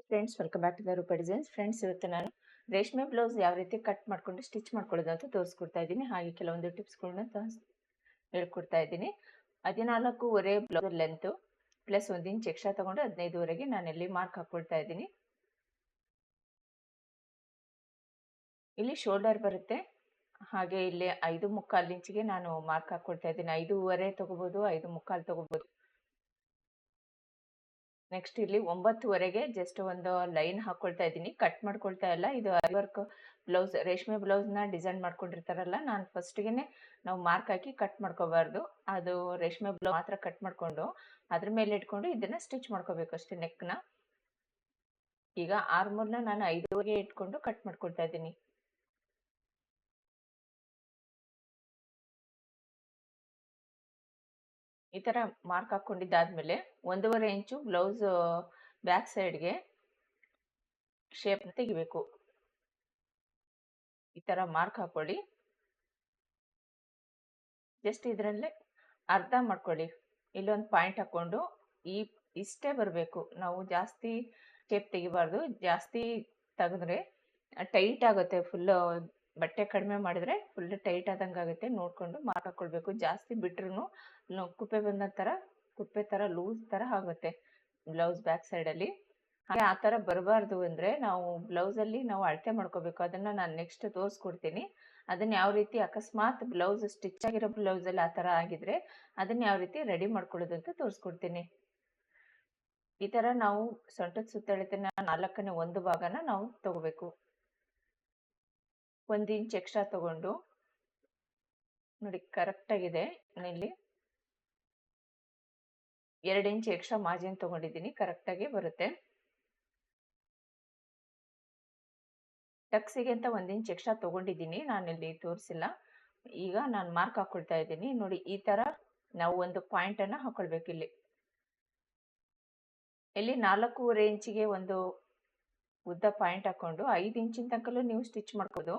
Hi friends welcome back to the Roopa designs friends ಇವತ್ತು ನಾನು ರೇಷ್ಮೆ ಬ್ಲೌಸ್ ಯಾವ ರೀತಿ ಕಟ್ ಮಾಡ್ಕೊಂಡು ಸ್ಟಿಚ್ ಮಾಡ್ಕೊಳ್ಳೋದು ಅಂತ ತೋರಿಸ್ಕೊಡ್ತಾ ಇದ್ದೀನಿ. ಹಾಗೆ ಕೆಲವೊಂದು ಟಿಪ್ಸ್ಗಳನ್ನ ತೋರಿಸ್, ಹೇಳ್ಕೊಡ್ತಾ ಇದ್ದೀನಿ. ಹದಿನಾಲ್ಕೂವರೆ ಬ್ಲೌಸ್ ಲೆಂತು ಪ್ಲಸ್ ಒಂದು ಇಂಚ್ ಎಕ್ಸ್ಟ್ರಾ ತೊಗೊಂಡು ಹದಿನೈದುವರೆಗೆ ನಾನಿಲ್ಲಿ ಮಾರ್ಕ್ ಹಾಕ್ಕೊಳ್ತಾ ಇದ್ದೀನಿ. ಇಲ್ಲಿ ಶೋಲ್ಡರ್ ಬರುತ್ತೆ. ಹಾಗೆ ಇಲ್ಲಿ ಐದು ಮುಕ್ಕಾಲು ಇಂಚಿಗೆ ನಾನು ಮಾರ್ಕ್ ಹಾಕ್ಕೊಳ್ತಾ ಇದ್ದೀನಿ. ಐದೂವರೆ ತಗೋಬೋದು, ಐದು ಮುಕ್ಕಾಲು ತಗೋಬೋದು. ನೆಕ್ಸ್ಟ್ ಇಲ್ಲಿ ಒಂಬತ್ತುವರೆಗೆ ಜಸ್ಟ್ ಒಂದು ಲೈನ್ ಹಾಕೊಳ್ತಾ ಇದ್ದೀನಿ. ಕಟ್ ಮಾಡ್ಕೊಳ್ತಾ ಇಲ್ಲ. ಇದು ವರ್ಕ್ ಬ್ಲೌಸ್ ರೇಷ್ಮೆ ಬ್ಲೌಸ್ನ ಡಿಸೈನ್ ಮಾಡ್ಕೊಂಡಿರ್ತಾರಲ್ಲ, ನಾನು ಫಸ್ಟಿಗೆ ನಾವು ಮಾರ್ಕ್ ಹಾಕಿ ಕಟ್ ಮಾಡ್ಕೋಬಾರ್ದು. ಅದು ರೇಷ್ಮೆ ಬ್ಲೌಸ್ ಮಾತ್ರ ಕಟ್ ಮಾಡಿಕೊಂಡು, ಅದ್ರ ಮೇಲೆ ಇಟ್ಕೊಂಡು ಇದನ್ನ ಸ್ಟಿಚ್ ಮಾಡ್ಕೋಬೇಕು ಅಷ್ಟೇ ನೆಕ್ನ ಈಗ ಆರ್ಮೂರ್ನ ನಾನು ಐದುವರೆಗೆ ಇಟ್ಕೊಂಡು ಕಟ್ ಮಾಡ್ಕೊಳ್ತಾ ಇದ್ದೀನಿ. ಈ ಥರ ಮಾರ್ಕ್ ಹಾಕ್ಕೊಂಡಿದ್ದಾದ್ಮೇಲೆ ಒಂದೂವರೆ ಇಂಚು ಬ್ಲೌಸ್ ಬ್ಯಾಕ್ ಸೈಡ್ಗೆ ಶೇಪ್ ತೆಗಿಬೇಕು. ಈ ಥರ ಮಾರ್ಕ್ ಹಾಕೊಳ್ಳಿ. ಜಸ್ಟ್ ಇದರಲ್ಲೇ ಅರ್ಧ ಮಾಡ್ಕೊಳ್ಳಿ. ಇಲ್ಲೊಂದು ಪಾಯಿಂಟ್ ಹಾಕ್ಕೊಂಡು ಈ, ಇಷ್ಟೇ ಬರಬೇಕು. ನಾವು ಜಾಸ್ತಿ ಶೇಪ್ ತೆಗಿಬಾರ್ದು. ಜಾಸ್ತಿ ತೆಗೆದ್ರೆ ಟೈಟ್ ಆಗುತ್ತೆ ಫುಲ್ಲು ಬಟ್ಟೆ ಕಡಿಮೆ ಮಾಡಿದ್ರೆ ಫುಲ್ ಟೈಟ್ ಆದಂಗೆ ಆಗುತ್ತೆ. ನೋಡಿಕೊಂಡು ಮಾರ್ಕ್ ಹಾಕ್ಕೊಳ್ಬೇಕು ಜಾಸ್ತಿ ಬಿಟ್ರು ಕುಪ್ಪೆ ಬಂದ ಥರ ಕುಪ್ಪೆ ಥರ ಲೂಸ್ ಥರ ಆಗುತ್ತೆ ಬ್ಲೌಸ್ ಬ್ಯಾಕ್ ಸೈಡಲ್ಲಿ ಹಾಗೆ ಆ ಥರ ಬರಬಾರ್ದು ಅಂದರೆ ನಾವು ಬ್ಲೌಸಲ್ಲಿ ನಾವು ಅಳತೆ ಮಾಡ್ಕೋಬೇಕು. ಅದನ್ನು ನಾನು ನೆಕ್ಸ್ಟ್ ತೋರಿಸ್ಕೊಡ್ತೀನಿ. ಅದನ್ನು ಯಾವ ರೀತಿ ಅಕಸ್ಮಾತ್ ಬ್ಲೌಸ್ ಸ್ಟಿಚ್ ಆಗಿರೋ ಬ್ಲೌಸಲ್ಲಿ ಆ ಥರ ಆಗಿದ್ರೆ ಅದನ್ನು ಯಾವ ರೀತಿ ರೆಡಿ ಮಾಡ್ಕೊಳ್ಳೋದು ಅಂತ ತೋರಿಸ್ಕೊಡ್ತೀನಿ. ಈ ಥರ ನಾವು ಸೊಂಟದ ಸುತ್ತಳತೆನ ನಾಲ್ಕನೇ ಒಂದು ಭಾಗನ ನಾವು ತಗೋಬೇಕು. ಒಂದು ಇಂಚ್ ಎಕ್ಸ್ಟ್ರಾ ತಗೊಂಡು ನೋಡಿ ಕರೆಕ್ಟಾಗಿದೆ ಇಲ್ಲಿ ಎರಡು ಇಂಚ್ ಎಕ್ಸ್ಟ್ರಾ ಮಾರ್ಜಿನ್ ತಗೊಂಡಿದ್ದೀನಿ, ಕರೆಕ್ಟಾಗಿ ಬರುತ್ತೆ. ಟಕ್ಸಿಗೆ ಅಂತ ಒಂದು ಇಂಚ್ ಎಕ್ಸ್ಟ್ರಾ ತಗೊಂಡಿದ್ದೀನಿ ಇಲ್ಲಿ ತೋರಿಸಿಲ್ಲ. ಈಗ ನಾನು ಮಾರ್ಕ್ ಹಾಕೊಳ್ತಾ ಇದ್ದೀನಿ. ನೋಡಿ, ಈ ಥರ ನಾವು ಒಂದು ಪಾಯಿಂಟನ್ನು ಹಾಕೊಳ್ಬೇಕು ಇಲ್ಲಿ. ಇಲ್ಲಿ ನಾಲ್ಕೂವರೆ ಇಂಚಿಗೆ ಒಂದು ಉದ್ದ ಪಾಯಿಂಟ್ ಹಾಕೊಂಡು ಐದು ಇಂಚಿನ ತನಕಲ್ಲೂ ನೀವು ಸ್ಟಿಚ್ ಮಾಡ್ಬೋದು.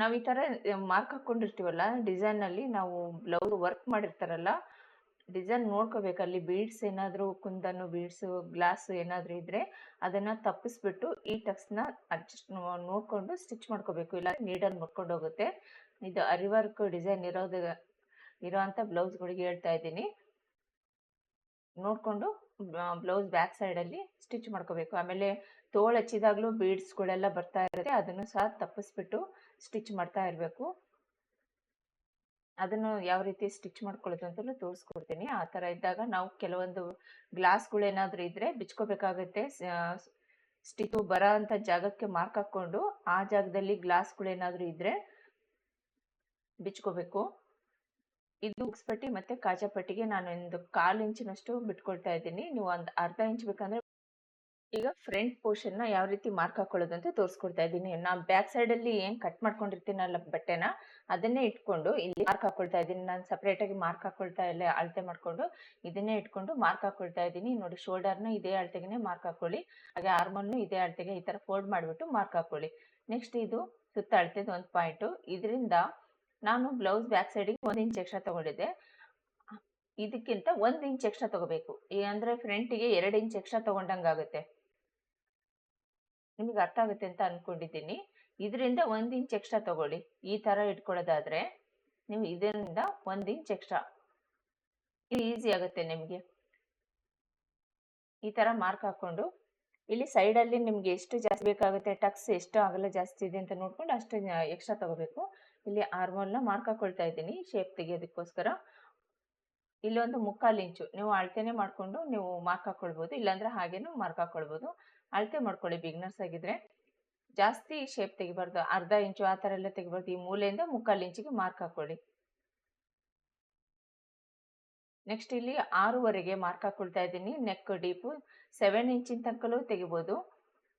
ನಾವು ಈ ಥರ ಮಾರ್ಕ್ ಹಾಕ್ಕೊಂಡಿರ್ತೀವಲ್ಲ ಡಿಸೈನಲ್ಲಿ ನಾವು ಬ್ಲೌಸ್ ವರ್ಕ್ ಮಾಡಿರ್ತಾರಲ್ಲ ಡಿಸೈನ್ ನೋಡ್ಕೋಬೇಕು. ಅಲ್ಲಿ ಬೀಡ್ಸ್ ಏನಾದರೂ, ಕುಂದನು ಬೀಡ್ಸ್ ಗ್ಲಾಸ್ ಏನಾದರೂ ಇದ್ರೆ ಅದನ್ನ ತಪ್ಪಿಸ್ಬಿಟ್ಟು ಈ ಟಕ್ಸ್ನ ಅಡ್ಜಸ್ಟ್ ನೋಡ್ಕೊಂಡು ಸ್ಟಿಚ್ ಮಾಡ್ಕೋಬೇಕು. ಇಲ್ಲ ನೀಡಲ್ಲಿ ಮುಟ್ಕೊಂಡು ಹೋಗುತ್ತೆ. ಇದು ಅರಿವರ್ಕ್ ಡಿಸೈನ್ ಇರೋದು ಇರೋವಂಥ ಬ್ಲೌಸ್ಗಳಿಗೆ ಹೇಳ್ತಾ ಇದ್ದೀನಿ. ನೋಡಿಕೊಂಡು ಬ್ಲೌಸ್ ಬ್ಯಾಕ್ ಸೈಡಲ್ಲಿ ಸ್ಟಿಚ್ ಮಾಡ್ಕೋಬೇಕು. ಆಮೇಲೆ ತೋಳು ಹಚ್ಚಿದಾಗಲೂ ಬೀಡ್ಸ್ಗಳೆಲ್ಲ ಬರ್ತಾ ಇರುತ್ತೆ. ಅದನ್ನು ಸಹ ತಪ್ಪಿಸ್ಬಿಟ್ಟು ಸ್ಟಿಚ್ ಮಾಡ್ತಾ ಇರಬೇಕು. ಅದನ್ನು ಯಾವ ರೀತಿ ಸ್ಟಿಚ್ ಮಾಡ್ಕೊಳ್ಳೋದು ಅಂತಲೂ ತೋರಿಸ್ಕೊಡ್ತೀನಿ. ಆ ಥರ ಇದ್ದಾಗ ನಾವು ಕೆಲವೊಂದು ಗ್ಲಾಸ್ಗಳು ಏನಾದರೂ ಇದ್ದರೆ ಬಿಚ್ಕೋಬೇಕಾಗುತ್ತೆ. ಸ್ಟಿಚ್ ಬರೋ ಅಂಥ ಜಾಗಕ್ಕೆ ಮಾರ್ಕ್ ಹಾಕ್ಕೊಂಡು ಆ ಜಾಗದಲ್ಲಿ ಗ್ಲಾಸ್ಗಳು ಏನಾದರೂ ಇದ್ದರೆ ಬಿಚ್ಕೋಬೇಕು. ಇದು ಉಕ್ಸ್ಪಟ್ಟಿ ಮತ್ತು ಕಾಜಾ ಪಟ್ಟಿಗೆ ನಾನು ಒಂದು ಕಾಲು ಇಂಚಿನಷ್ಟು ಬಿಟ್ಕೊಳ್ತಾ ಇದ್ದೀನಿ. ನೀವು ಒಂದು ಅರ್ಧ ಇಂಚ್ ಬೇಕಂದರೆ ಈಗ ಫ್ರಂಟ್ ಪೋರ್ಷನ್ನ ಯಾವ ರೀತಿ ಮಾರ್ಕ್ ಹಾಕೊಳ್ಳೋದು ಅಂತ ತೋರಿಸ್ಕೊಡ್ತಾ ಇದ್ದೀನಿ. ನಾನು ಬ್ಯಾಕ್ ಸೈಡಲ್ಲಿ ಏನು ಕಟ್ ಮಾಡ್ಕೊಂಡಿರ್ತೀನಲ್ಲ ಬಟ್ಟೆನ, ಅದನ್ನೇ ಇಟ್ಕೊಂಡು ಇಲ್ಲಿ ಮಾರ್ಕ್ ಹಾಕೊಳ್ತಾ ಇದ್ದೀನಿ. ನಾನು ಸಪ್ರೇಟಾಗಿ ಮಾರ್ಕ್ ಹಾಕೊಳ್ತಾ ಇಲ್ಲ, ಅಳತೆ ಮಾಡಿಕೊಂಡು ಇದನ್ನೇ ಇಟ್ಕೊಂಡು ಮಾರ್ಕ್ ಹಾಕೊಳ್ತಾ ಇದ್ದೀನಿ. ನೋಡಿ ಶೋಲ್ಡರ್ನ ಇದೇ ಅಳತೆಗೆ ಮಾರ್ಕ್ ಹಾಕೊಳ್ಳಿ, ಹಾಗೆ ಆರ್ಮನ್ನು ಇದೇ ಅಳತೆಗೆ ಈ ಥರ ಫೋಲ್ಡ್ ಮಾಡಿಬಿಟ್ಟು ಮಾರ್ಕ್ ಹಾಕೊಳ್ಳಿ. ನೆಕ್ಸ್ಟ್ ಇದು ಸುತ್ತ ಅಳತೆದು ಒಂದು ಪಾಯಿಂಟು ಇದರಿಂದ ನಾನು ಬ್ಲೌಸ್ ಬ್ಯಾಕ್ ಸೈಡಿಗೆ ಒಂದು ಇಂಚ್ ಎಕ್ಸ್ಟ್ರಾ ತೊಗೊಂಡಿದ್ದೆ. ಇದಕ್ಕಿಂತ ಒಂದು ಇಂಚ್ ಎಕ್ಸ್ಟ್ರಾ ತೊಗೋಬೇಕು. ಅಂದರೆ ಫ್ರಂಟಿಗೆ ಎರಡು ಇಂಚ್ ಎಕ್ಸ್ಟ್ರಾ ತಗೊಂಡಂಗೆ ಆಗುತ್ತೆ ನಿಮಗೆ ಅರ್ಥ ಆಗುತ್ತೆ ಅಂತ ಅಂದ್ಕೊಂಡಿದ್ದೀನಿ ಇದರಿಂದ ಒಂದು ಇಂಚ್ ಎಕ್ಸ್ಟ್ರಾ ತಗೊಳ್ಳಿ. ಈ ಥರ ಇಟ್ಕೊಳ್ಳೋದಾದರೆ ನೀವು ಇದರಿಂದ ಒಂದು ಇಂಚ್ ಎಕ್ಸ್ಟ್ರಾ ಇದು ಈಸಿ ಆಗುತ್ತೆ ನಿಮಗೆ. ಈ ಥರ ಮಾರ್ಕ್ ಹಾಕೊಂಡು ಇಲ್ಲಿ ಸೈಡಲ್ಲಿ ನಿಮಗೆ ಎಷ್ಟು ಜಾಸ್ತಿ ಬೇಕಾಗುತ್ತೆ ಟಕ್ಸ್ ಎಷ್ಟು ಆಗಲ್ಲ ಜಾಸ್ತಿ ಇದೆ ಅಂತ ನೋಡ್ಕೊಂಡು ಅಷ್ಟು ಎಕ್ಸ್ಟ್ರಾ ತಗೋಬೇಕು. ಇಲ್ಲಿ ಆರ್ಮೋಲ್ನ ಮಾರ್ಕ್ ಹಾಕೊಳ್ತಾ ಇದ್ದೀನಿ ಶೇಪ್ ತೆಗಿಯೋದಕ್ಕೋಸ್ಕರ. ಇಲ್ಲೊಂದು ಮುಕ್ಕಾಲು ಇಂಚು. ನೀವು ಅಳತೆನೆ ಮಾಡಿಕೊಂಡು ನೀವು ಮಾರ್ಕ್ ಹಾಕ್ಕೊಳ್ಬೋದು ಇಲ್ಲಾಂದ್ರೆ ಹಾಗೇನು ಮಾರ್ಕ್ ಹಾಕ್ಕೊಳ್ಬೋದು ಅಳತೆ ಮಾಡ್ಕೊಳ್ಳಿ ಬಿಗ್ನರ್ಸ್ ಆಗಿದ್ರೆ. ಜಾಸ್ತಿ ಶೇಪ್ ತೆಗಿಬಾರ್ದು, ಅರ್ಧ ಇಂಚು ಆ ಥರ ಎಲ್ಲ ತೆಗಿಬಾರ್ದು, ಈ ಮೂಲೆಯಿಂದ ಮುಕ್ಕಾಲು ಇಂಚಿಗೆ ಮಾರ್ಕ್ ಹಾಕೊಳ್ಳಿ. ನೆಕ್ಸ್ಟ್ ಇಲ್ಲಿ ಆರೂವರೆಗೆ ಮಾರ್ಕ್ ಹಾಕೊಳ್ತಾ ಇದ್ದೀನಿ ನೆಕ್ ಡೀಪು ಸೆವೆನ್ ಇಂಚಿನ ತನಕಲೂ ತೆಗಿಬೋದು.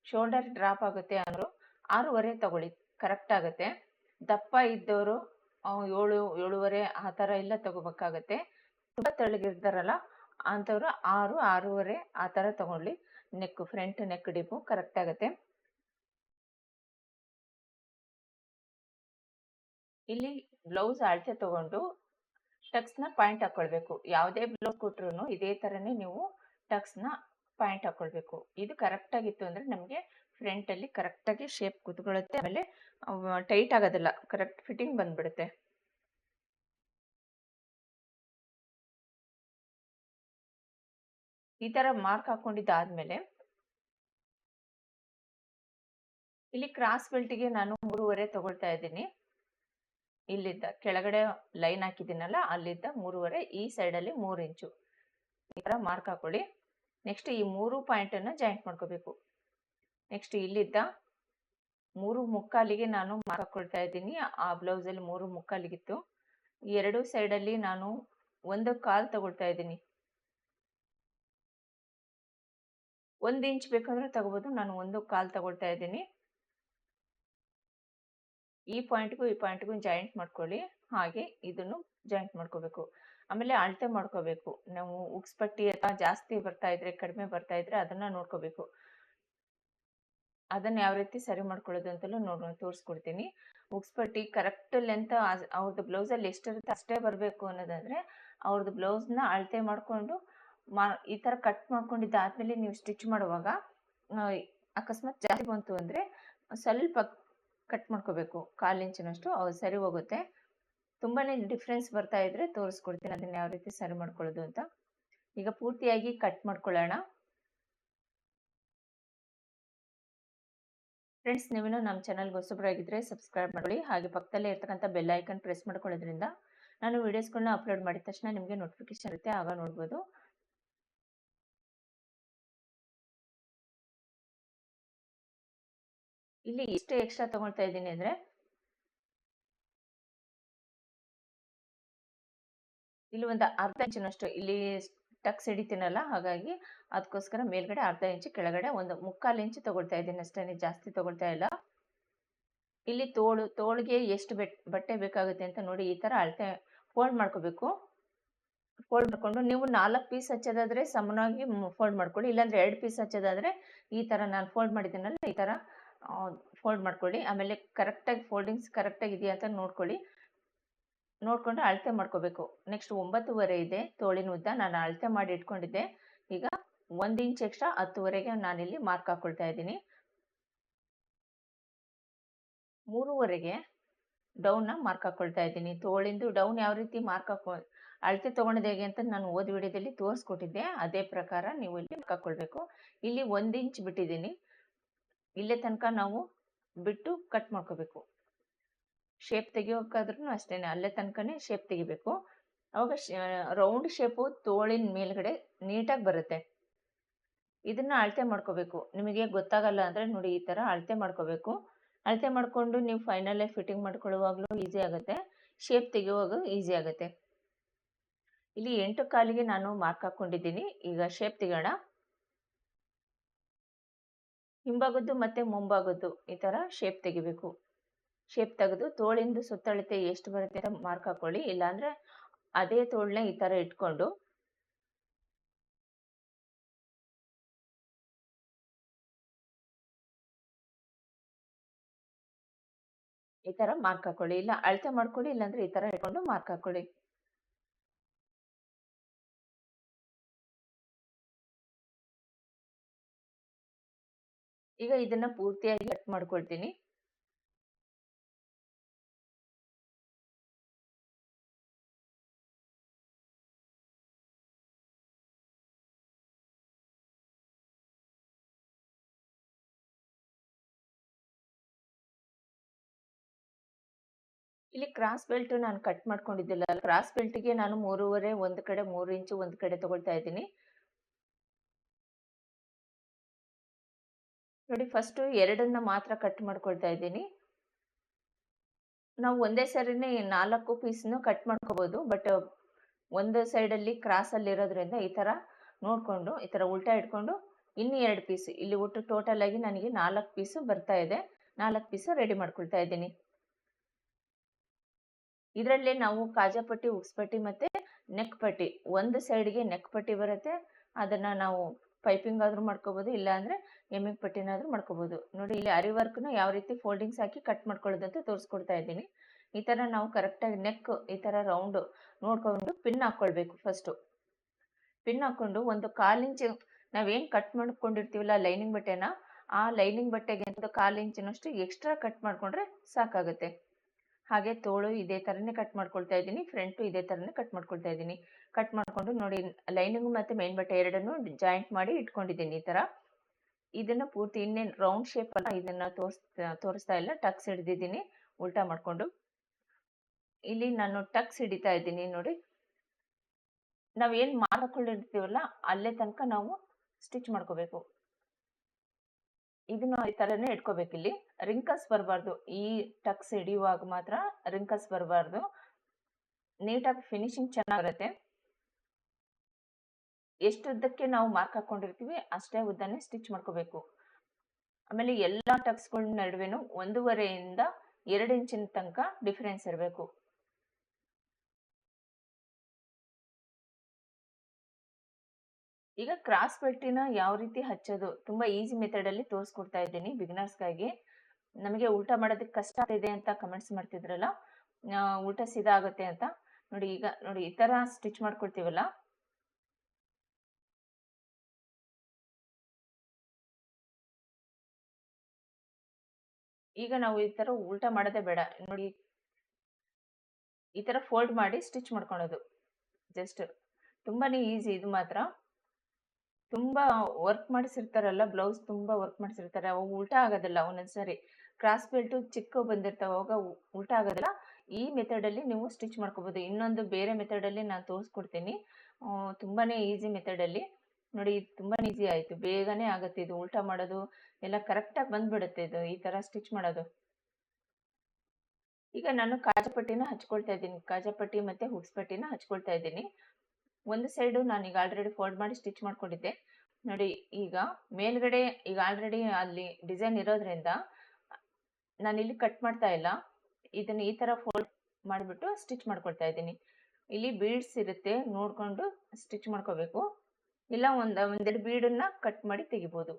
ಶೋಲ್ಡರ್ ಡ್ರಾಪ್ ಆಗುತ್ತೆ ಅಂದರು ಆರೂವರೆ ತಗೊಳ್ಳಿ ಕರೆಕ್ಟ್ ಆಗುತ್ತೆ. ದಪ್ಪ ಇದ್ದವರು ಏಳು, ಏಳುವರೆ ಆ ಥರ ಎಲ್ಲ ತಗೋಬೇಕಾಗತ್ತೆ. ತುಂಬ ತೆಳ್ಳಗಿರ್ತಾರಲ್ಲ, ಅಂಥವ್ರು ಆರು, ಆರೂವರೆ ಆ ಥರ ತಗೊಳ್ಳಿ. Neck front neck deep correct ಆಗುತ್ತೆ. ಇಲ್ಲಿ ಬ್ಲೌಸ್ ಅಳತೆ ತಗೊಂಡು ಟಕ್ಸ್ನ ಪಾಯಿಂಟ್ ಹಾಕೊಳ್ಬೇಕು. ಯಾವುದೇ ಬ್ಲೌಸ್ ಕೊಟ್ರು ಇದೇ ಥರನೇ ನೀವು ಟಕ್ಸ್ನ ಪಾಯಿಂಟ್ ಹಾಕೊಳ್ಬೇಕು. ಇದು ಕರೆಕ್ಟ್ ಆಗಿತ್ತು ಅಂದ್ರೆ ನಮಗೆ ಫ್ರಂಟ್ ಕರೆಕ್ಟಾಗಿ ಶೇಪ್ ಕುತ್ಕೊಳ್ಳುತ್ತೆ ಆಮೇಲೆ ಟೈಟ್ ಆಗೋದಿಲ್ಲ. ಕರೆಕ್ಟ್ ಫಿಟ್ಟಿಂಗ್ ಬಂದ್ಬಿಡುತ್ತೆ. ಈ ತರ ಮಾರ್ಕ್ ಹಾಕೊಂಡಿದ್ದಾದ್ಮೇಲೆ ಇಲ್ಲಿ ಕ್ರಾಸ್ ಬೆಲ್ಟ್ಗೆ ನಾನು ಮೂರುವರೆ ತಗೊಳ್ತಾ ಇದ್ದೀನಿ. ಇಲ್ಲಿದ್ದ ಕೆಳಗಡೆ ಲೈನ್ ಹಾಕಿದ್ದೀನಲ್ಲ, ಅಲ್ಲಿದ್ದ ಮೂರುವರೆ, ಈ ಸೈಡಲ್ಲಿ ಮೂರು ಇಂಚು ಈ ಥರ ಮಾರ್ಕ್ ಹಾಕೊಳ್ಳಿ. ನೆಕ್ಸ್ಟ್ ಈ ಮೂರು ಪಾಯಿಂಟನ್ನು ಜಾಯಿಂಟ್ ಮಾಡ್ಕೋಬೇಕು. ನೆಕ್ಸ್ಟ್ ಇಲ್ಲಿದ್ದ ಮೂರು ಮುಕ್ಕಾಲಿಗೆ ನಾನು ಮಾರ್ಕ್ ಹಾಕೊಳ್ತಾ ಇದ್ದೀನಿ. ಆ ಬ್ಲೌಸಲ್ಲಿ ಮೂರು ಮುಕ್ಕಾಲಿಗಿತ್ತು. ಎರಡು ಸೈಡಲ್ಲಿ ನಾನು ಒಂದು ಕಾಲು ತಗೊಳ್ತಾ ಇದ್ದೀನಿ. ಒಂದು ಇಂಚ್ ಬೇಕಂದ್ರೆ ತಗೋಬೋದು. ನಾನು ಒಂದು ಕಾಲ್ ತಗೊಳ್ತಾ ಇದ್ದೀನಿ. ಈ ಪಾಯಿಂಟ್ಗೂ ಈ ಪಾಯಿಂಟ್ಗೂ ಜಾಯಿಂಟ್ ಮಾಡ್ಕೊಳ್ಳಿ. ಹಾಗೆ ಇದನ್ನು ಜಾಯಿಂಟ್ ಮಾಡ್ಕೋಬೇಕು. ಆಮೇಲೆ ಅಳತೆ ಮಾಡ್ಕೋಬೇಕು. ನಾವು ಉಗ್ಸ್ಪಟ್ಟಿ ಅಥವಾ ಜಾಸ್ತಿ ಬರ್ತಾ ಇದ್ರೆ, ಕಡಿಮೆ ಬರ್ತಾ ಇದ್ರೆ ಅದನ್ನ ನೋಡ್ಕೋಬೇಕು. ಅದನ್ನ ಯಾವ ರೀತಿ ಸರಿ ಮಾಡ್ಕೊಳ್ಳೋದು ಅಂತಲೂ ನೋಡ್ ತೋರಿಸ್ಕೊಡ್ತೀನಿ. ಉಗ್ಸ್ಪಟ್ಟಿ ಕರೆಕ್ಟ್ ಲೆಂತ್ ಅವ್ರದ್ದು ಬ್ಲೌಸಲ್ಲಿ ಎಷ್ಟಿರುತ್ತೆ ಅಷ್ಟೇ ಬರಬೇಕು ಅನ್ನೋದಾದ್ರೆ ಅವ್ರದ್ದು ಬ್ಲೌಸ್ನ ಅಳತೆ ಮಾಡಿಕೊಂಡು ಮಾ, ಈ ಥರ ಕಟ್ ಮಾಡ್ಕೊಂಡಿದ್ದಾದ್ಮೇಲೆ ನೀವು ಸ್ಟಿಚ್ ಮಾಡುವಾಗ ಅಕಸ್ಮಾತ್ ಜಾಸ್ತಿ ಬಂತು ಅಂದರೆ ಸ್ವಲ್ಪ ಕಟ್ ಮಾಡ್ಕೋಬೇಕು. ಕಾಲು ಇಂಚಿನಷ್ಟು ಅವು ಸರಿ ಹೋಗುತ್ತೆ. ತುಂಬಾ ಡಿಫ್ರೆನ್ಸ್ ಬರ್ತಾ ಇದ್ರೆ ತೋರಿಸ್ಕೊಡ್ತೀನಿ ಅದನ್ನ ಯಾವ ರೀತಿ ಸರಿ ಮಾಡ್ಕೊಳ್ಳೋದು ಅಂತ. ಈಗ ಪೂರ್ತಿಯಾಗಿ ಕಟ್ ಮಾಡ್ಕೊಳ್ಳೋಣ. ಫ್ರೆಂಡ್ಸ್ ನೀವೇನು ನಮ್ಮ ಚಾನಲ್ಗೆ ಹೊಸಬರಾಗಿದ್ದರೆ ಸಬ್ಸ್ಕ್ರೈಬ್ ಮಾಡಿ ಹಾಗೆ ಪಕ್ಕದಲ್ಲೇ ಇರ್ತಕ್ಕಂಥ ಬೆಲ್ ಐಕನ್ ಪ್ರೆಸ್ ಮಾಡ್ಕೊಳ್ಳೋದ್ರಿಂದ ನಾನು ವೀಡಿಯೋಸ್ಗಳನ್ನ ಅಪ್ಲೋಡ್ ಮಾಡಿದ ತಕ್ಷಣ ನಿಮಗೆ ನೋಟಿಫಿಕೇಶನ್ ಇರುತ್ತೆ, ಆಗ ನೋಡ್ಬೋದು. ಇಲ್ಲಿ ಎಷ್ಟು ಎಕ್ಸ್ಟ್ರಾ ತಗೊಳ್ತಾ ಇದ್ದೀನಿ ಅಂದರೆ ಇಲ್ಲಿ ಒಂದು ಅರ್ಧ ಇಂಚಿನಷ್ಟು ಇಲ್ಲಿ ಟಕ್ಸ್ ಹಿಡಿತೀನಲ್ಲ ಹಾಗಾಗಿ ಅದಕ್ಕೋಸ್ಕರ ಮೇಲ್ಗಡೆ ಅರ್ಧ ಇಂಚು, ಕೆಳಗಡೆ ಒಂದು ಮುಕ್ಕಾಲು ಇಂಚು ತಗೊಳ್ತಾ ಇದ್ದೀನಿ ಅಷ್ಟೇ ಜಾಸ್ತಿ ತಗೊಳ್ತಾ ಇಲ್ಲ. ಇಲ್ಲಿ ತೋಳು, ತೋಳಿಗೆ ಎಷ್ಟು ಬಟ್ಟೆ ಬೇಕಾಗುತ್ತೆ ಅಂತ ನೋಡಿ ಈ ಥರ ಅಳತೆ ಫೋಲ್ಡ್ ಮಾಡ್ಕೋಬೇಕು. ಫೋಲ್ಡ್ ಮಾಡ್ಕೊಂಡು ನೀವು ನಾಲ್ಕು ಪೀಸ್ ಹಚ್ಚೋದಾದ್ರೆ ಸಮನಾಗಿ ಫೋಲ್ಡ್ ಮಾಡ್ಕೊಳ್ಳಿ, ಇಲ್ಲಾಂದ್ರೆ ಎರಡು ಪೀಸ್ ಹಚ್ಚೋದಾದ್ರೆ ಈ ಥರ ನಾನು ಫೋಲ್ಡ್ ಮಾಡಿದ್ದೀನಲ್ಲ, ಈ ಥರ ಫೋಲ್ಡ್ ಮಾಡ್ಕೊಳ್ಳಿ. ಆಮೇಲೆ ಕರೆಕ್ಟಾಗಿ ಫೋಲ್ಡಿಂಗ್ಸ್ ಕರೆಕ್ಟಾಗಿ ಇದೆಯಾ ಅಂತ ನೋಡ್ಕೊಳ್ಳಿ. ನೋಡಿಕೊಂಡು ಅಳತೆ ಮಾಡ್ಕೋಬೇಕು. ನೆಕ್ಸ್ಟ್ ಒಂಬತ್ತುವರೆ ಇದೆ ತೋಳಿನ ಉದ್ದ. ನಾನು ಅಳತೆ ಮಾಡಿ ಇಟ್ಕೊಂಡಿದ್ದೆ. ಈಗ ಒಂದು ಇಂಚ್ ಎಕ್ಸ್ಟ್ರಾ ಹತ್ತುವರೆಗೆ ನಾನಿಲ್ಲಿ ಮಾರ್ಕ್ ಹಾಕೊಳ್ತಾ ಇದ್ದೀನಿ. ಮೂರುವರೆಗೆ ಡೌನ್ನ ಮಾರ್ಕ್ ಹಾಕೊಳ್ತಾ ಇದ್ದೀನಿ. ತೋಳಿಂದು ಡೌನ್ ಯಾವ ರೀತಿ ಮಾರ್ಕ್ ಹಾಕೊ, ಅಳತೆ ತೊಗೊಂಡಿದೆ ಹೇಗೆ ಅಂತ ನಾನು ಓದ್ ವಿಡಿಯೋದಲ್ಲಿ ತೋರಿಸ್ಕೊಟ್ಟಿದ್ದೆ. ಅದೇ ಪ್ರಕಾರ ನೀವು ಇಲ್ಲಿ ಮಾರ್ಕ್ ಹಾಕೊಳ್ಬೇಕು. ಇಲ್ಲಿ ಒಂದು ಇಂಚ್ ಬಿಟ್ಟಿದ್ದೀನಿ. ಇಲ್ಲೇ ತನಕ ನಾವು ಬಿಟ್ಟು ಕಟ್ ಮಾಡ್ಕೋಬೇಕು. ಶೇಪ್ ತೆಗಿಯೋಕಾದ್ರೂ ಅಷ್ಟೇನೆ, ಅಲ್ಲೇ ತನಕನೇ ಶೇಪ್ ತೆಗಿಬೇಕು. ಅವಾಗ ರೌಂಡ್ ಶೇಪು ತೋಳಿನ ಮೇಲ್ಗಡೆ ನೀಟಾಗಿ ಬರುತ್ತೆ. ಇದನ್ನ ಅಳತೆ ಮಾಡ್ಕೋಬೇಕು. ನಿಮಗೆ ಗೊತ್ತಾಗಲ್ಲ ಅಂದರೆ ನೋಡಿ ಈ ಥರ ಅಳತೆ ಮಾಡ್ಕೋಬೇಕು. ಅಳತೆ ಮಾಡಿಕೊಂಡು ನೀವು ಫೈನಲ್ಲೇ ಫಿಟ್ಟಿಂಗ್ ಮಾಡ್ಕೊಳ್ಳುವಾಗಲೂ ಈಸಿ ಆಗುತ್ತೆ. ಶೇಪ್ ತೆಗೆಯುವಾಗ ಈಸಿ ಆಗುತ್ತೆ. ಇಲ್ಲಿ ಎಂಟು ಕಾಲಿಗೆ ನಾನು ಮಾರ್ಕ್ ಹಾಕ್ಕೊಂಡಿದ್ದೀನಿ ಈಗ ಶೇಪ್ ತೆಗೋಣ ಹಿಂಭಾಗದ್ದು ಮತ್ತೆ ಮುಂಭಾಗದ್ದು ಈ ತರ ಶೇಪ್ ತೆಗಿಬೇಕು. ಶೇಪ್ ತೆಗೆದು ತೋಳಿಂದು ಸುತ್ತಳತೆ ಎಷ್ಟು ಬರುತ್ತೆ ಅಂತ ಮಾರ್ಕ್ ಹಾಕೊಳ್ಳಿ. ಇಲ್ಲಾಂದ್ರೆ ಅದೇ ತೋಳನ್ನ ಈ ತರ ಇಟ್ಕೊಂಡು ಈ ತರ ಮಾರ್ಕ್ ಹಾಕೊಳ್ಳಿ. ಇಲ್ಲ ಅಳತೆ ಮಾಡ್ಕೊಳ್ಳಿ, ಇಲ್ಲಾಂದ್ರೆ ಈ ತರ ಇಟ್ಕೊಂಡು ಮಾರ್ಕ್ ಹಾಕೊಳ್ಳಿ. ಈಗ ಇದನ್ನ ಪೂರ್ತಿಯಾಗಿ ಕಟ್ ಮಾಡ್ಕೊಳ್ತೀನಿ. ಇಲ್ಲಿ ಕ್ರಾಸ್ ಬೆಲ್ಟ್ ನಾನು ಕಟ್ ಮಾಡ್ಕೊಂಡಿದ್ದಿಲ್ಲ. ಕ್ರಾಸ್ ಬೆಲ್ಟ್ಗೆ ನಾನು ಮೂರುವರೆ, ಒಂದು ಕಡೆ ಮೂರು ಇಂಚು ಒಂದು ಕಡೆ ತಗೊಳ್ತಾ ಇದ್ದೀನಿ. ನೋಡಿ ಫಸ್ಟು ಎರಡನ್ನ ಮಾತ್ರ ಕಟ್ ಮಾಡ್ಕೊಳ್ತಾ ಇದ್ದೀನಿ. ನಾವು ಒಂದೇ ಸರಿನೇ ನಾಲ್ಕು ಪೀಸ್ನು ಕಟ್ ಮಾಡ್ಕೋಬೋದು ಬಟ್ ಒಂದು ಸೈಡಲ್ಲಿ ಕ್ರಾಸಲ್ಲಿ ಇರೋದ್ರಿಂದ ಈ ಥರ ನೋಡಿಕೊಂಡು, ಈ ಥರ ಉಲ್ಟಾ ಇಟ್ಕೊಂಡು ಇನ್ನೂ ಎರಡು ಪೀಸ್ ಇಲ್ಲಿ ಒಟ್ಟು ಟೋಟಲ್ ಆಗಿ ನನಗೆ ನಾಲ್ಕು ಪೀಸು ಬರ್ತಾ ಇದೆ. ನಾಲ್ಕು ಪೀಸು ರೆಡಿ ಮಾಡ್ಕೊಳ್ತಾ ಇದ್ದೀನಿ. ಇದರಲ್ಲಿ ನಾವು ಕಾಜಾಪಟ್ಟಿ ಉಕ್ಸ್ಪಟ್ಟಿ ಮತ್ತು ನೆಕ್ ಪಟ್ಟಿ, ಒಂದು ಸೈಡ್ಗೆ ನೆಕ್ ಪಟ್ಟಿ ಬರುತ್ತೆ. ಅದನ್ನು ನಾವು ಪೈಪಿಂಗ್ ಆದರೂ ಮಾಡ್ಕೋಬೋದು ಇಲ್ಲ ಅಂದರೆ ಎಮ್ಮಿಂಗ್ ಪಟ್ಟಿನಾದರೂ ಮಾಡ್ಕೋಬೋದು. ನೋಡಿ, ಇಲ್ಲಿ ಅರಿ ವರ್ಕ್ನ ಯಾವ ರೀತಿ ಫೋಲ್ಡಿಂಗ್ಸ್ ಹಾಕಿ ಕಟ್ ಮಾಡ್ಕೊಳ್ಳೋದು ಅಂತ ತೋರಿಸ್ಕೊಡ್ತಾ ಇದ್ದೀನಿ. ಈ ಥರ ನಾವು ಕರೆಕ್ಟಾಗಿ ನೆಕ್ ಈ ಥರ ರೌಂಡು ನೋಡ್ಕೊಂಡು ಪಿನ್ ಹಾಕ್ಕೊಳ್ಬೇಕು ಫಸ್ಟು ಪಿನ್ ಹಾಕ್ಕೊಂಡು ಒಂದು ಕಾಲು ಇಂಚು ನಾವೇನು ಕಟ್ ಮಾಡ್ಕೊಂಡಿರ್ತೀವಲ್ಲ ಲೈನಿಂಗ್ ಬಟ್ಟೆನ, ಆ ಲೈನಿಂಗ್ ಬಟ್ಟೆಗೆ ಒಂದು ಕಾಲು ಇಂಚಿನಷ್ಟು ಎಕ್ಸ್ಟ್ರಾ ಕಟ್ ಮಾಡಿಕೊಂಡ್ರೆ ಸಾಕಾಗುತ್ತೆ. ಹಾಗೆ ತೋಳು ಇದೇ ಥರನೇ ಕಟ್ ಮಾಡ್ಕೊಳ್ತಾ ಇದ್ದೀನಿ ಫ್ರಂಟು ಇದೇ ಥರನೇ ಕಟ್ ಮಾಡ್ಕೊಳ್ತಾ ಇದ್ದೀನಿ. ಕಟ್ ಮಾಡಿಕೊಂಡು ನೋಡಿ ಲೈನಿಂಗ್ ಮತ್ತು ಮೇನ್ ಬಟ್ಟೆ ಎರಡನ್ನು ಜಾಯಿಂಟ್ ಮಾಡಿ ಇಟ್ಕೊಂಡಿದ್ದೀನಿ ಈ ಥರ ಇದನ್ನು ಪೂರ್ತಿ ಇನ್ನೇನು ರೌಂಡ್ ಶೇಪ್ ಅಲ್ಲ, ಇದನ್ನು ತೋರಿಸ್ತಾ ತೋರಿಸ್ತಾ ಇಲ್ಲ ಟಕ್ಸ್ ಹಿಡಿದಿದ್ದೀನಿ, ಉಲ್ಟಾ ಮಾಡಿಕೊಂಡು. ಇಲ್ಲಿ ನಾನು ಟಕ್ಸ್ ಹಿಡಿತಾ ಇದ್ದೀನಿ ನೋಡಿ. ನಾವು ಏನು ಮಾಡ್ಕೊಂಡಿರ್ತೀವಲ್ಲ ಅಲ್ಲೇ ತನಕ ನಾವು ಸ್ಟಿಚ್ ಮಾಡ್ಕೋಬೇಕು. ಇದನ್ನು ಈ ತರನೇ ಇಟ್ಕೋಬೇಕು ಇಲ್ಲಿ. ರಿಂಕಸ್ ಬರಬಾರ್ದು. ಈ ಟಕ್ಸ್ ಹಿಡಿಯುವಾಗ ಮಾತ್ರ ರಿಂಕಸ್ ಬರಬಾರ್ದು. ನೀಟಾಗಿ ಫಿನಿಶಿಂಗ್ ಚೆನ್ನಾಗಿರುತ್ತೆ. ಎಷ್ಟು ಉದ್ದಕ್ಕೆ ನಾವು ಮಾರ್ಕ್ ಹಾಕೊಂಡಿರ್ತೀವಿ ಅಷ್ಟೇ ಉದ್ದನೇ ಸ್ಟಿಚ್ ಮಾಡ್ಕೋಬೇಕು. ಆಮೇಲೆ ಎಲ್ಲ ಟಕ್ಸ್ಗಳ ನಡುವೆನು ಒಂದೂವರೆಯಿಂದ ಎರಡು ಇಂಚಿನ ತನಕ ಡಿಫರೆನ್ಸ್ ಇರಬೇಕು. ಈಗ ಕ್ರಾಸ್ ಬೆಲ್ಟಿನ ಯಾವ ರೀತಿ ಹಚ್ಚೋದು ತುಂಬಾ ಈಸಿ ಮೆಥಡ್ ಅಲ್ಲಿ ತೋರಿಸ್ಕೊಡ್ತಾ ಇದ್ದೀನಿ ಬಿಗಿನರ್ಸ್ಗಾಗಿ ನಮಗೆ ಉಲ್ಟಾ ಮಾಡೋದಕ್ಕೆ ಕಷ್ಟ ಇದೆ ಅಂತ ಕಮೆಂಟ್ಸ್ ಮಾಡ್ತಿದ್ರಲ್ಲ ಉಲ್ಟಾ ಸೀದಾ ಆಗುತ್ತೆ ಅಂತ. ನೋಡಿ ಈಗ, ನೋಡಿ ಈ ತರ ಸ್ಟಿಚ್ ಮಾಡ್ಕೊಳ್ತೀವಲ್ಲ ಈಗ ನಾವು ಈ ತರ ಉಲ್ಟಾ ಮಾಡೋದೇ ಬೇಡ. ನೋಡಿ, ಈ ತರ ಫೋಲ್ಡ್ ಮಾಡಿ ಸ್ಟಿಚ್ ಮಾಡ್ಕೊಳೋದು ಜಸ್ಟ್ ತುಂಬಾನೇ ಈಸಿ ಇದು ಮಾತ್ರ. ತುಂಬಾ ವರ್ಕ್ ಮಾಡಿಸಿರ್ತಾರಲ್ಲ ಬ್ಲೌಸ್ ತುಂಬಾ ವರ್ಕ್ ಮಾಡಿಸಿರ್ತಾರೆ. ಅವಾಗ ಉಲ್ಟಾ ಆಗೋದಿಲ್ಲ ಒಂದೊಂದ್ಸರಿ. ಕ್ರಾಸ್ ಬೆಲ್ಟು ಚಿಕ್ಕ ಬಂದಿರ್ತಾವೆ, ಅವಾಗ ಉಲ್ಟಾ ಆಗೋದಿಲ್ಲ. ಈ ಮೆಥಡಲ್ಲಿ ನೀವು ಸ್ಟಿಚ್ ಮಾಡ್ಕೋಬೋದು. ಇನ್ನೊಂದು ಬೇರೆ ಮೆಥಡಲ್ಲಿ ನಾನು ತೋರಿಸ್ಕೊಡ್ತೀನಿ. ತುಂಬಾನೇ ಈಸಿ ಮೆಥಡಲ್ಲಿ ನೋಡಿ, ಇದು ತುಂಬಾ ಈಸಿ ಆಯಿತು. ಬೇಗನೆ ಆಗುತ್ತೆ ಇದು. ಉಲ್ಟಾ ಮಾಡೋದು ಎಲ್ಲ ಕರೆಕ್ಟಾಗಿ ಬಂದ್ಬಿಡುತ್ತೆ ಇದು, ಈ ಥರ ಸ್ಟಿಚ್ ಮಾಡೋದು. ಈಗ ನಾನು ಕಾಜಪಟ್ಟಿನ ಹಚ್ಕೊಳ್ತಾ ಇದ್ದೀನಿ. ಕಾಜಪಟ್ಟಿ ಮತ್ತು ಹುಕ್ಸ್ ಪಟ್ಟಿನ ಹಚ್ಕೊಳ್ತಾ ಇದ್ದೀನಿ. ಒಂದು ಸೈಡು ನಾನು ಈಗ ಆಲ್ರೆಡಿ ಫೋಲ್ಡ್ ಮಾಡಿ ಸ್ಟಿಚ್ ಮಾಡ್ಕೊಂಡಿದ್ದೆ. ನೋಡಿ, ಈಗ ಮೇಲ್ಗಡೆ, ಈಗ ಆಲ್ರೆಡಿ ಅಲ್ಲಿ ಡಿಸೈನ್ ಇರೋದ್ರಿಂದ ನಾನು ಇಲ್ಲಿ ಕಟ್ ಮಾಡ್ತಾ ಇಲ್ಲ. ಇದನ್ನ ಈ ತರ ಫೋಲ್ಡ್ ಮಾಡಿಬಿಟ್ಟು ಸ್ಟಿಚ್ ಮಾಡ್ಕೊಳ್ತಾ ಇದ್ದೀನಿ. ಇಲ್ಲಿ ಬೀಡ್ಸ್ ಇರುತ್ತೆ, ನೋಡ್ಕೊಂಡು ಸ್ಟಿಚ್ ಮಾಡ್ಕೋಬೇಕು. ಇಲ್ಲ, ಒಂದು, ಒಂದೆರಡು ಬೀಡನ್ನ ಕಟ್ ಮಾಡಿ ತೆಗಿಬೋದು.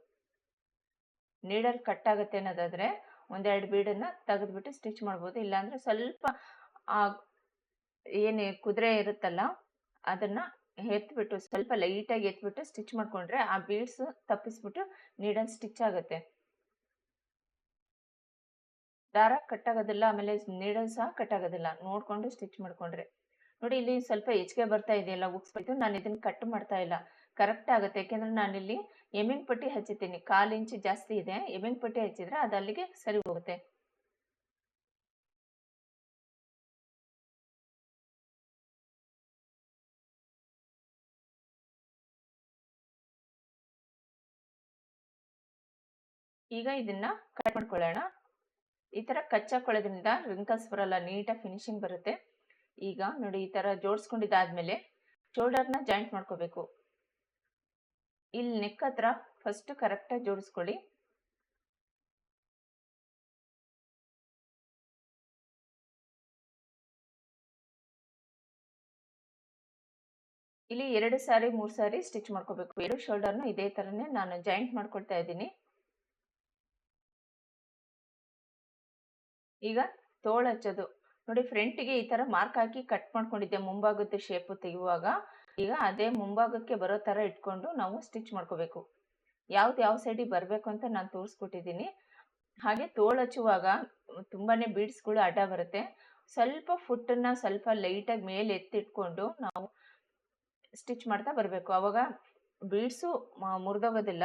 ನೀಡಲ್ ಕಟ್ ಆಗುತ್ತೆ ಅನ್ನೋದಾದ್ರೆ ಒಂದೆರಡು ಬೀಡನ್ನ ತೆಗೆದ್ಬಿಟ್ಟು ಸ್ಟಿಚ್ ಮಾಡ್ಬೋದು. ಇಲ್ಲಾಂದ್ರೆ ಸ್ವಲ್ಪ ಆ ಏನು ಕುದುರೆ ಇರುತ್ತಲ್ಲ ಅದನ್ನ ಎತ್ಬಿಟ್ಟು ಸ್ವಲ್ಪ ಲೈಟಾಗಿ ಎತ್ಬಿಟ್ಟು ಸ್ಟಿಚ್ ಮಾಡ್ಕೊಂಡ್ರೆ ಆ ಬೀಡ್ಸ್ ತಪ್ಪಿಸ್ಬಿಟ್ಟು ನೀಡಲ್ ಸ್ಟಿಚ್ ಆಗುತ್ತೆ. ದಾರ ಕಟ್ ಆಗೋದಿಲ್ಲ ಆಮೇಲೆ ನೀಡಲ್ ಸಹ ಕಟ್ ಆಗೋದಿಲ್ಲ ನೋಡ್ಕೊಂಡು ಸ್ಟಿಚ್ ಮಾಡ್ಕೊಂಡ್ರೆ. ನೋಡಿ, ಇಲ್ಲಿ ಸ್ವಲ್ಪ ಹೆಚ್ಚಿಗೆ ಬರ್ತಾ ಇದೆಯಲ್ಲ ಉಗ್ಸ್ಬಿಟ್ಟು ನಾನು ಇದನ್ನ ಕಟ್ ಮಾಡ್ತಾ ಇಲ್ಲ. ಕರೆಕ್ಟ್ ಆಗುತ್ತೆ. ಯಾಕೆಂದ್ರೆ ನಾನಿಲ್ಲಿ ಎಮ್ಮಿಂಗ್ ಪಟ್ಟಿ ಹಚ್ಚಿದ್ದೀನಿ. ಕಾಲು ಇಂಚು ಜಾಸ್ತಿ ಇದೆ. ಎಮ್ಮಿಂಗ್ ಪಟ್ಟಿ ಹಚ್ಚಿದ್ರೆ ಅದು ಅಲ್ಲಿಗೆ ಸರಿ ಹೋಗುತ್ತೆ. ಈಗ ಇದನ್ನ ಕಟ್ ಮಾಡ್ಕೊಳ್ಳೋಣ. ಈ ತರ ಕಚ್ಚಾಕೊಳ್ಳೋದ್ರಿಂದ ರಿಂಕಲ್ಸ್ ಬರಲ್ಲ ನೀಟಾಗಿ ಫಿನಿಶಿಂಗ್ ಬರುತ್ತೆ. ಈಗ ನೋಡಿ ಈ ತರ ಜೋಡಿಸ್ಕೊಂಡಿದ್ದಾದ್ಮೇಲೆ ಶೋಲ್ಡರ್ನ ಜಾಯಿಂಟ್ ಮಾಡ್ಕೋಬೇಕು. ಇಲ್ಲಿ ನೆಕ್ ಹತ್ರ ಫಸ್ಟ್ ಕರೆಕ್ಟಾಗಿ ಜೋಡಿಸ್ಕೊಳ್ಳಿ. ಇಲ್ಲಿ ಎರಡು ಸಾರಿ, ಮೂರು ಸಾರಿ ಸ್ಟಿಚ್ ಮಾಡ್ಕೋಬೇಕು. ಎರಡು ಶೋಲ್ಡರ್ನ ಇದೇ ತರನೇ ನಾನು ಜಾಯಿಂಟ್ ಮಾಡ್ಕೊಳ್ತಾ ಇದ್ದೀನಿ. ಈಗ ತೋಳು ಹಚ್ಚೋದು. ನೋಡಿ ಫ್ರಂಟಿಗೆ ಈ ತರ ಮಾರ್ಕ್ ಹಾಕಿ ಕಟ್ ಮಾಡ್ಕೊಂಡಿದ್ದೆ, ಮುಂಭಾಗದ ಶೇಪ್ ತೆಗೆಯುವಾಗ. ಈಗ ಅದೇ ಮುಂಭಾಗಕ್ಕೆ ಬರೋ ಥರ ಇಟ್ಕೊಂಡು ನಾವು ಸ್ಟಿಚ್ ಮಾಡ್ಕೋಬೇಕು. ಯಾವ್ದು ಯಾವ ಸೈಡಿಗೆ ಬರಬೇಕು ಅಂತ ನಾನು ತೋರಿಸ್ಕೊಟ್ಟಿದ್ದೀನಿ. ಹಾಗೆ ತೋಳು ಹಚ್ಚುವಾಗ ತುಂಬಾನೇ ಬೀಡ್ಸ್ಗಳು ಅಡ್ಡ ಬರುತ್ತೆ. ಸ್ವಲ್ಪ ಫುಟ್ಟನ್ನು ಸ್ವಲ್ಪ ಲೈಟಾಗಿ ಮೇಲೆ ಎತ್ತಿಟ್ಕೊಂಡು ನಾವು ಸ್ಟಿಚ್ ಮಾಡ್ತಾ ಬರಬೇಕು. ಅವಾಗ ಬೀಡ್ಸು ಮುರಿದೋಗೋದಿಲ್ಲ.